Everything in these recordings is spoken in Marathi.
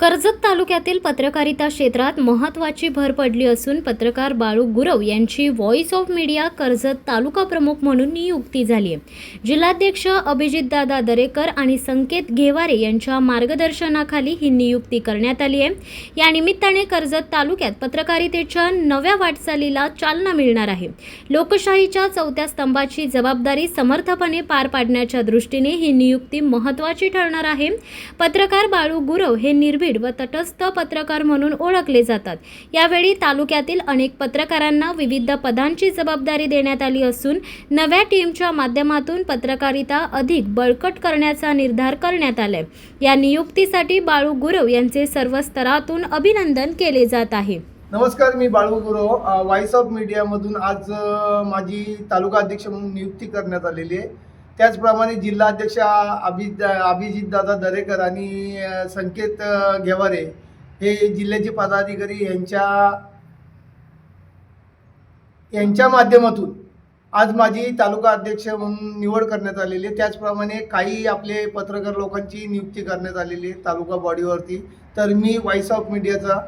कर्जत तालुक्यातील पत्रकारिता क्षेत्रात महत्त्वाची भर पडली असून पत्रकार बाळू गुरव यांची व्हॉइस ऑफ मीडिया कर्जत तालुका प्रमुख म्हणून नियुक्ती झाली आहे. जिल्हाध्यक्ष अभिजितदादा दरेकर आणि संकेत घेवारे यांच्या मार्गदर्शनाखाली ही नियुक्ती करण्यात आली आहे. या निमित्ताने कर्जत तालुक्यात पत्रकारितेच्या नव्या वाटचालीला चालना मिळणार आहे. लोकशाहीच्या चौथ्या स्तंभाची जबाबदारी समर्थपणे पार पाडण्याच्या दृष्टीने ही नियुक्ती महत्त्वाची ठरणार आहे. पत्रकार बाळू गुरव हे निर्भीड व तटस्थ पत्रकार म्हणून ओळखले जातात. यावेळी तालुक्यातील अनेक पत्रकारांना विविध पदांची जबाबदारी देण्यात आली असून नव्या टीमच्या माध्यमातून पत्रकारिता अधिक बळकट करण्याचा निर्धार करण्यात आलाय. या नियुक्तीसाठी बाळू गुरव यांचे सर्व स्तरातून अभिनंदन केले जात आहे. नमस्कार मी बाळू गुरव व्हॉइस ऑफ मीडियामधून आज माझी तालुका अध्यक्ष म्हणून नियुक्ती करण्यात आलेली आहे. त्याचप्रमाणे जिल्हाध्यक्ष अभि अभिजित दादा दरेकर आणि संकेत घेवारे हे जिल्ह्याचे पदाधिकारी यांच्या यांच्या माध्यमातून आज माझी तालुका अध्यक्ष म्हणून निवड करण्यात आलेली आहे. त्याचप्रमाणे काही आपले पत्रकार लोकांची नियुक्ती करण्यात आलेली आहे तालुका बॉडीवरती. तर मी व्हॉइस ऑफ मीडियाचा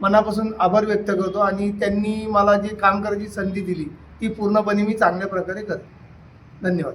मनापासून आभार व्यक्त करतो आणि त्यांनी मला जी काम करायची संधी दिली ती पूर्णपणे मी चांगल्या प्रकारे करतो. धन्यवाद.